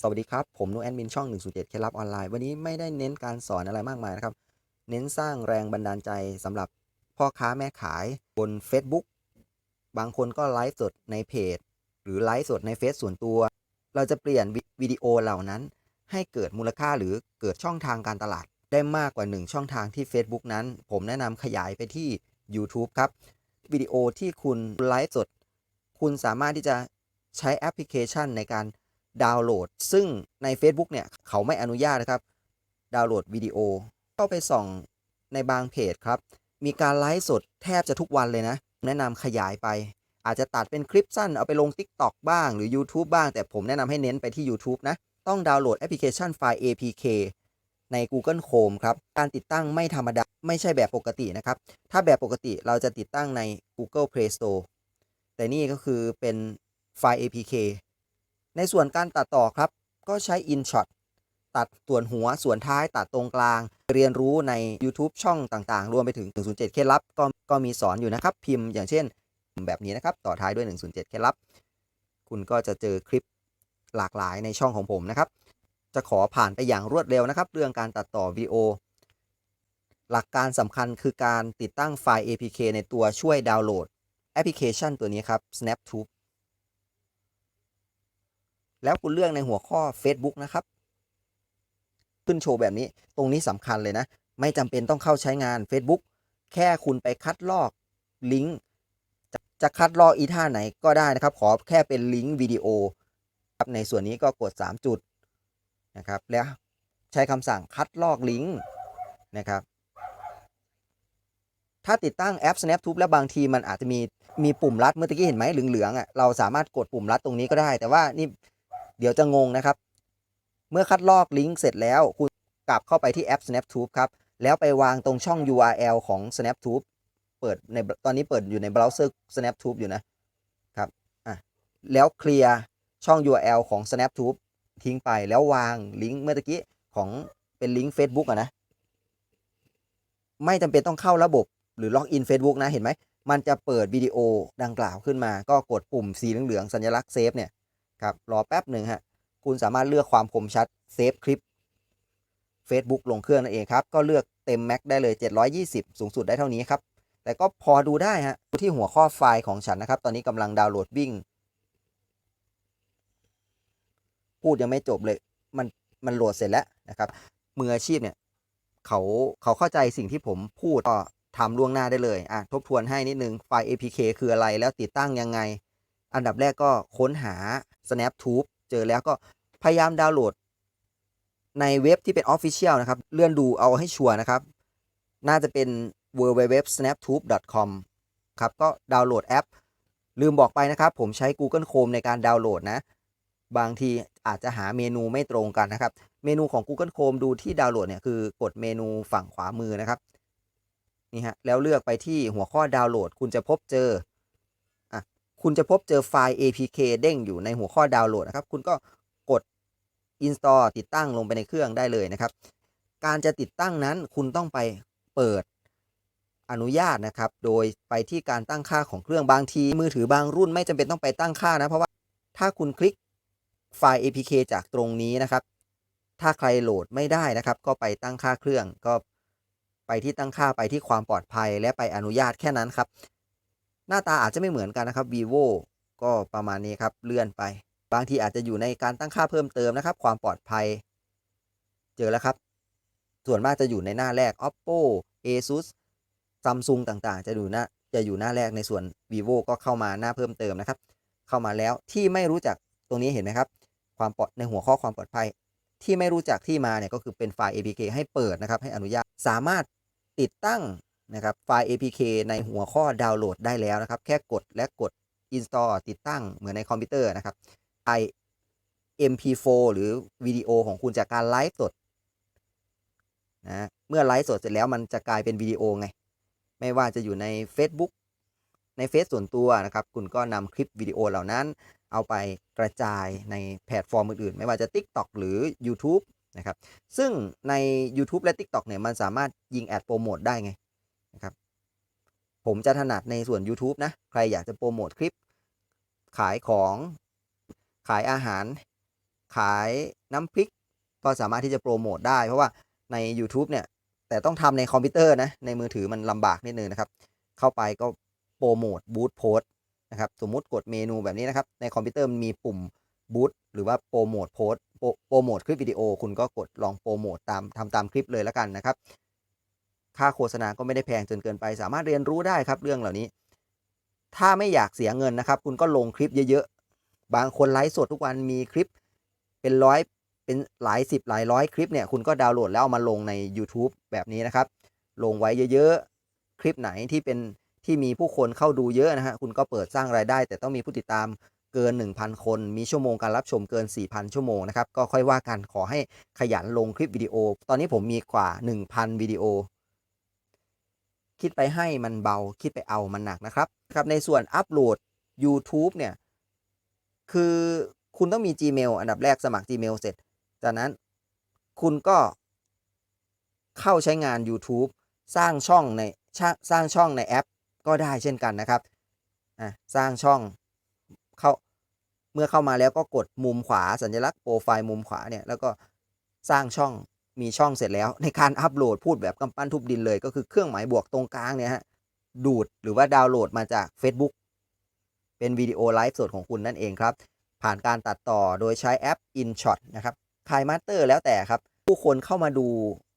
สวัสดีครับ ผมนุแอดมินช่อง 107 เคล็ดลับออนไลน์ วันนี้ไม่ได้เน้นการสอนอะไรมากมายนะครับ เน้นสร้างแรงบันดาลใจสำหรับพ่อค้าแม่ขายบน Facebook บางคนก็ไลฟ์สดในเพจ หรือไลฟ์สดในเฟซส่วนตัว เราจะเปลี่ยนวิวิดีโอเหล่านั้น ให้เกิดมูลค่าหรือเกิดช่องทางการตลาด ได้มากกว่า 1 ช่องทางที่ Facebook นั้น ผมแนะนำขยายไปที่ YouTube ครับวิดีโอที่คุณไลฟ์สด คุณสามารถที่จะใช้แอปพลิเคชันในการ ดาวน์โหลด ซึ่งใน Facebook เนี่ยเขาไม่อนุญาตนะครับ ดาวน์โหลดวิดีโอ เข้าไปส่องในบางเพจครับ มีการไลฟ์สดแทบจะทุกวันเลยนะ แนะนำขยายไป อาจจะตัดเป็นคลิปสั้นเอาไปลง TikTok บ้างหรือ YouTube บ้าง แต่ผมแนะนำให้เน้นไปที่ YouTube นะ ต้องดาวน์โหลดแอปพลิเคชันไฟล์ APK ใน Google Chrome ครับ การติดตั้งไม่ธรรมดา ไม่ใช่แบบปกตินะครับ ถ้าแบบปกติเราจะติดตั้งใน Google Play Store แต่นี่ก็คือเป็นไฟล์ APK ในส่วนการตัดต่อครับ ก็ใช้ InShot ตัดส่วนหัวส่วนท้ายตัดตรงกลาง เรียนรู้ใน YouTube ช่องต่างๆ รวมไปถึง 107 เคล็ดลับก็ก็มีสอนอยู่นะครับ พิมพ์อย่างเช่น แบบนี้นะครับ ต่อท้ายด้วย 107 เคล็ดลับ คุณก็จะเจอคลิปหลากหลายในช่องของผมนะครับ จะขอผ่านไปอย่างรวดเร็วนะครับ เรื่องการตัดต่อวิดีโอ หลักการสำคัญคือการติดตั้งไฟล์ APK ในตัวช่วยดาวน์โหลดแอปพลิเคชันตัวนี้ครับ SnapTube แล้วคุณเลือกในหัวข้อ Facebook นะครับ ขึ้นโชว์แบบนี้ ตรงนี้สำคัญเลยนะ ไม่จำเป็นต้องเข้าใช้งาน Facebook แค่คุณไปคัดลอกลิงก์จะคัดลอกอีท่าไหนก็ได้นะครับ ขอแค่เป็นลิงก์วิดีโอครับในส่วนนี้ก็กด 3 จุดนะครับ แล้วใช้คำสั่งคัดลอกลิงก์นะครับ ถ้าติดตั้งแอป SnapTube แล้วบางทีมันอาจจะมีมีปุ่มลัดเมื่อกี้เห็นไหมเหลืองๆอะเราสามารถกดปุ่มลัดตรงนี้ก็ได้ แต่ว่านี่ เดี๋ยวจะงงนะครับ เมื่อคัดลอกลิงก์เสร็จแล้วคุณกลับเข้าไปที่แอป SnapTube ครับ แล้วไปวางตรงช่อง URL ของ SnapTube เปิดในตอนนี้เปิดอยู่ในเบราว์เซอร์ SnapTube อยู่นะครับอะแล้วเคลียร์ช่อง URL ของ SnapTube ทิ้งไปแล้ววางลิงก์เมื่อกี้ของเป็นลิงก์ Facebook อะนะ ไม่จำเป็นต้องเข้าระบบหรือล็อกอิน Facebook นะเห็นไหม มันจะเปิดวิดีโอดังกล่าวขึ้นมา ก็กดปุ่มสีเหลืองๆสัญลักษณ์เซฟเนี่ย ครับรอแป๊บหนึ่งฮะคุณสามารถเลือกความคมชัดเซฟคลิป Facebook ลงเครื่องนั่นเองครับ ก็เลือกเต็มแม็กได้เลย 720 สูงสุดได้เท่านี้ครับ แต่ก็พอดูได้ฮะที่หัวข้อไฟล์ของฉันนะครับ ตอนนี้กำลังดาวน์โหลดวิ่ง พูดยังไม่จบเลย มันมันโหลดเสร็จแล้วนะครับ มืออาชีพเนี่ยเขาเขาเข้าใจสิ่งที่ผมพูดก็ทำล่วงหน้าได้เลย อะ ทบทวนให้นิดนึง ไฟล์ APK คืออะไร แล้วติดตั้งยังไง อันดับแรกก็ค้นหา SnapTube เจอแล้วก็พยายามดาวน์โหลด ในเว็บที่เป็น Official นะครับ เลื่อนดูเอาให้ชัวร์นะครับ น่าจะเป็น www.snaptube.com ครับ ก็ดาวน์โหลดแอป ลืมบอกไปนะครับ ผมใช้ Google Chrome ในการดาวน์โหลดนะ บางทีอาจจะหาเมนูไม่ตรงกันนะครับ เมนูของ Google Chrome ดูที่ดาวน์โหลดเนี่ยคือกดเมนูฝั่งขวามือนะครับ นี่ฮะ แล้วเลือกไปที่หัวข้อดาวน์โหลด คุณจะพบเจอ คุณจะพบเจอไฟล์ APK เด้งอยู่ในหัวข้อดาวน์โหลดนะครับ คุณก็กด install ติดตั้งลงไปในเครื่องได้เลยนะครับ การจะติดตั้งนั้นคุณต้องไปเปิดอนุญาตนะครับ โดยไปที่การตั้งค่าของเครื่องบางที มือถือบางรุ่นไม่จำเป็นต้องไปตั้งค่านะ เพราะว่าถ้าคุณคลิกไฟล์ APK จากตรงนี้นะครับ ถ้าใครโหลดไม่ได้นะครับ ก็ไปตั้งค่าเครื่องก็ไปที่ตั้งค่าไปที่ความปลอดภัยและไปอนุญาตแค่นั้นครับ หน้าตาอาจจะไม่เหมือนกันนะครับ vivo ก็ประมาณนี้ครับเลื่อนไป บางทีอาจจะอยู่ในการตั้งค่าเพิ่มเติมนะครับ ความปลอดภัย เจอแล้วครับ ส่วนมากจะอยู่ในหน้าแรก oppo asus samsung ต่างๆ จะอยู่หน้าจะอยู่หน้าแรกในส่วน vivo ก็เข้ามาหน้าเพิ่มเติมนะครับ เข้ามาแล้วที่ไม่รู้จักตรงนี้เห็นไหมครับ ความปลอดในหัวข้อความปลอดภัย ที่ไม่รู้จักที่มาเนี่ยก็คือเป็นไฟล์ APK ให้เปิดนะครับ ให้อนุญาตสามารถติดตั้ง นะครับไฟล์ APK ในหัวข้อดาวน์โหลดได้แล้วนะครับ แค่กดและกด install ติดตั้งเหมือนในคอมพิวเตอร์นะครับไอ MP4 หรือวิดีโอของคุณจากการไลฟ์สดนะเมื่อไลฟ์สดเสร็จแล้วมันจะกลายเป็นวิดีโอไง ไม่ว่าจะอยู่ใน Facebook ในเฟซส่วนตัวนะครับ คุณก็นำคลิปวิดีโอเหล่านั้น เอาไปกระจายในแพลตฟอร์มอื่นๆ ไม่ว่าจะ TikTok หรือ YouTube นะครับ ซึ่งใน YouTube และ TikTok เนี่ยมันสามารถยิงแอดโปรโมทได้ไง นะครับ ผมจะถนัดในส่วน YouTube นะ ใครอยากจะโปรโมทคลิป ขายของขายอาหาร ขายน้ำพริก ก็สามารถที่จะโปรโมทได้ เพราะว่าใน YouTube เนี่ย แต่ต้องทำในคอมพิวเตอร์นะ ในมือถือมันลำบากนิดนึงนะครับ เข้าไปก็โปรโมทบูธโพสนะครับ สมมุติกดเมนูแบบนี้นะครับ ในคอมพิวเตอร์มันมีปุ่มบูธหรือว่าโปรโมทโพสโปรโมทคลิปวิดีโอ คุณก็กดลองโปรโมทตามทำตามคลิปเลยแล้วกันนะครับ ค่าโฆษณาก็ไม่ได้แพงจนเกินไป สามารถเรียนรู้ได้ครับเรื่องเหล่านี้ ถ้าไม่อยากเสียเงินนะครับ คุณก็ลงคลิปเยอะๆ บางคนไลฟ์สดทุกวันมีคลิปเป็นร้อยเป็นหลายสิบหลายร้อยคลิปเนี่ยคุณก็ดาวน์โหลดแล้วเอามาลงใน YouTube แบบนี้นะครับ ลงไว้เยอะๆ คลิปไหนที่เป็นที่มีผู้คนเข้าดูเยอะนะฮะคุณก็เปิดสร้างรายได้ แต่ต้องมีผู้ติดตามเกิน 1,000 คน มีชั่วโมงการรับชมเกิน 4,000 ชั่วโมงนะครับ ก็ค่อยว่ากันขอให้ขยันลงคลิปวิดีโอ ตอนนี้ผมมีกว่า 1,000 วิดีโอ คิดไปให้มันเบา คิดไปเอามันหนักนะครับครับในส่วนอัปโหลด YouTube เนี่ย คือคุณต้องมี Gmail อันดับแรกสมัคร Gmail เสร็จ จากนั้นคุณก็เข้าใช้งาน YouTube สร้างช่องในสร้างช่องในแอปก็ได้เช่นกันนะครับอะสร้างช่องเข้าเมื่อเข้ามาแล้วก็กดมุมขวาสัญลักษณ์โปรไฟล์มุมขวาเนี่ยแล้วก็สร้างช่อง มีช่องเสร็จแล้ว ในการอัปโหลดพูดแบบกำปั้นทุบดินเลยก็คือเครื่องหมายบวกตรงกลางเนี่ยฮะดูดหรือว่าดาวน์โหลดมาจาก Facebook เป็นวิดีโอไลฟ์สดของคุณนั่นเองครับ ผ่านการตัดต่อโดยใช้แอป InShot นะครับคายมาสเตอร์แล้วแต่ครับ ผู้คนเข้ามาดู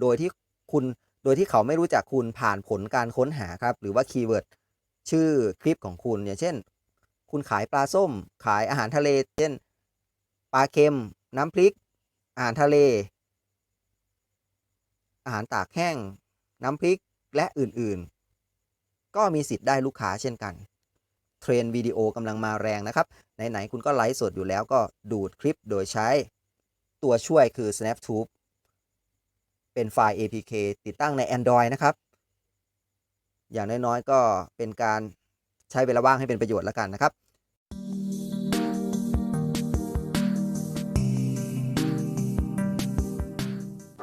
โดยที่คุณโดยที่เขาไม่รู้จักคุณผ่านผลการค้นหาครับ หรือว่าคีย์เวิร์ดชื่อคลิปของคุณอย่างเช่น คุณขายปลาส้ม ขายอาหารทะเล เช่น ปลาเค็ม น้ำพริก อาหารทะเล อาหารตากแห้ง น้ำพริกและอื่นๆ ก็มีสิทธิ์ได้ลูกค้าเช่นกัน เทรนวิดีโอกำลังมาแรงนะครับ ไหน ๆ คุณก็ไลฟ์สดอยู่แล้วก็ดูดคลิปโดยใช้ ตัวช่วยคือ SnapTube เป็นไฟล์ APK ติดตั้งใน Android นะครับ อย่างน้อยๆ ก็เป็นการใช้เวลาว่างให้เป็นประโยชน์แล้วกันนะครับ